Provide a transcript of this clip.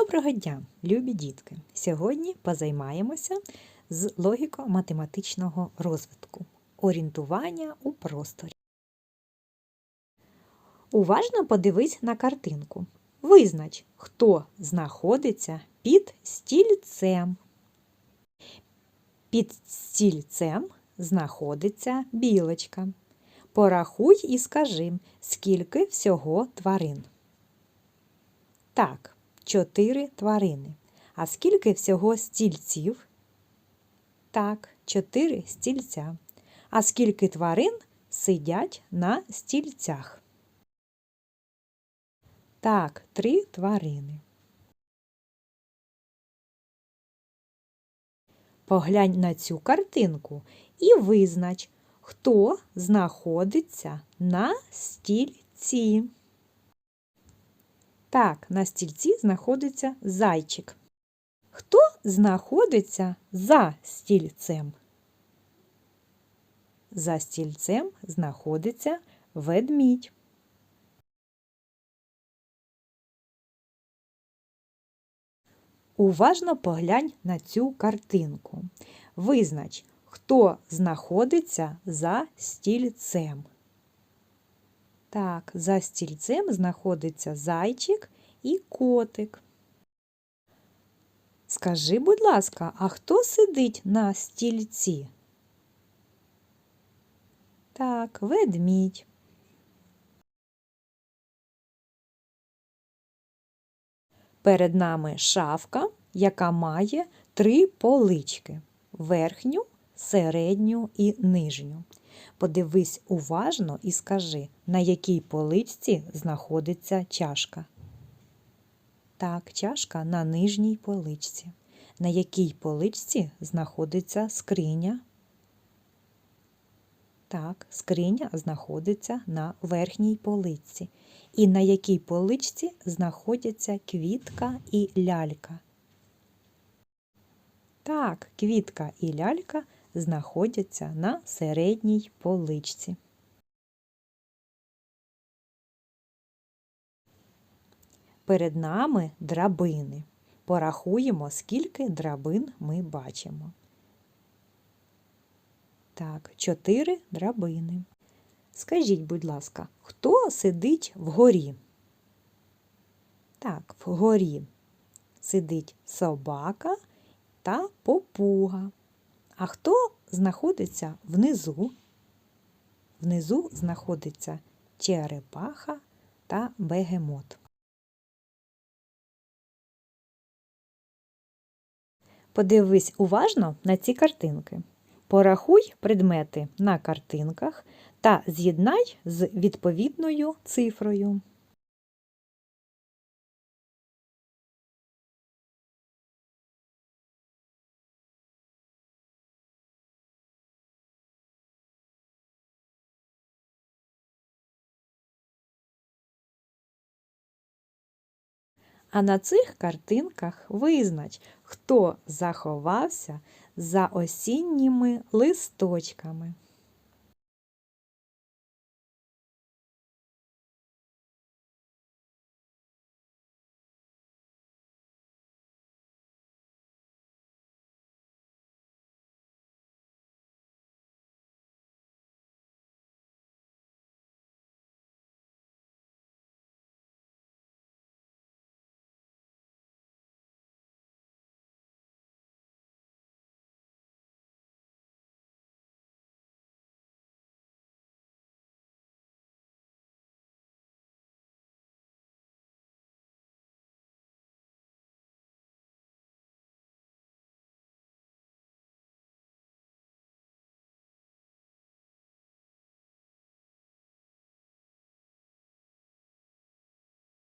Доброго дня, любі дітки! Сьогодні позаймаємося з логіко-математичного розвитку, орієнтування у просторі. Уважно подивись на картинку. Визнач, хто знаходиться під стільцем. Під стільцем знаходиться білочка. Порахуй і скажи, скільки всього тварин. Так, чотири тварини. А скільки всього стільців? Так, чотири стільця. А скільки тварин сидять на стільцях? Так, три тварини. Поглянь на цю картинку і визнач, хто знаходиться на стільці. Так, на стільці знаходиться зайчик. Хто знаходиться за стільцем? За стільцем знаходиться ведмідь. Уважно поглянь на цю картинку. Визнач, хто знаходиться за стільцем. Так, за стільцем знаходиться зайчик і котик. Скажи, будь ласка, а хто сидить на стільці? Так, ведмідь. Перед нами шафка, яка має три полички верхню, середню і нижню. Подивись уважно і скажи, на якій поличці знаходиться чашка. Так, чашка на нижній поличці. На якій поличці знаходиться скриня? Так, скриня знаходиться на верхній поличці. І на якій поличці знаходяться квітка і лялька? Так, квітка і лялька знаходяться на середній поличці. Перед нами драбини. Порахуємо, скільки драбин ми бачимо. Так, чотири драбини. Скажіть, будь ласка, хто сидить вгорі? Так, вгорі сидить собака та попуга. А хто знаходиться внизу? Внизу знаходиться черепаха та бегемот. Подивись уважно на ці картинки. Порахуй предмети на картинках та з'єднай з відповідною цифрою. А на цих картинках визнач, хто заховався за осінніми листочками.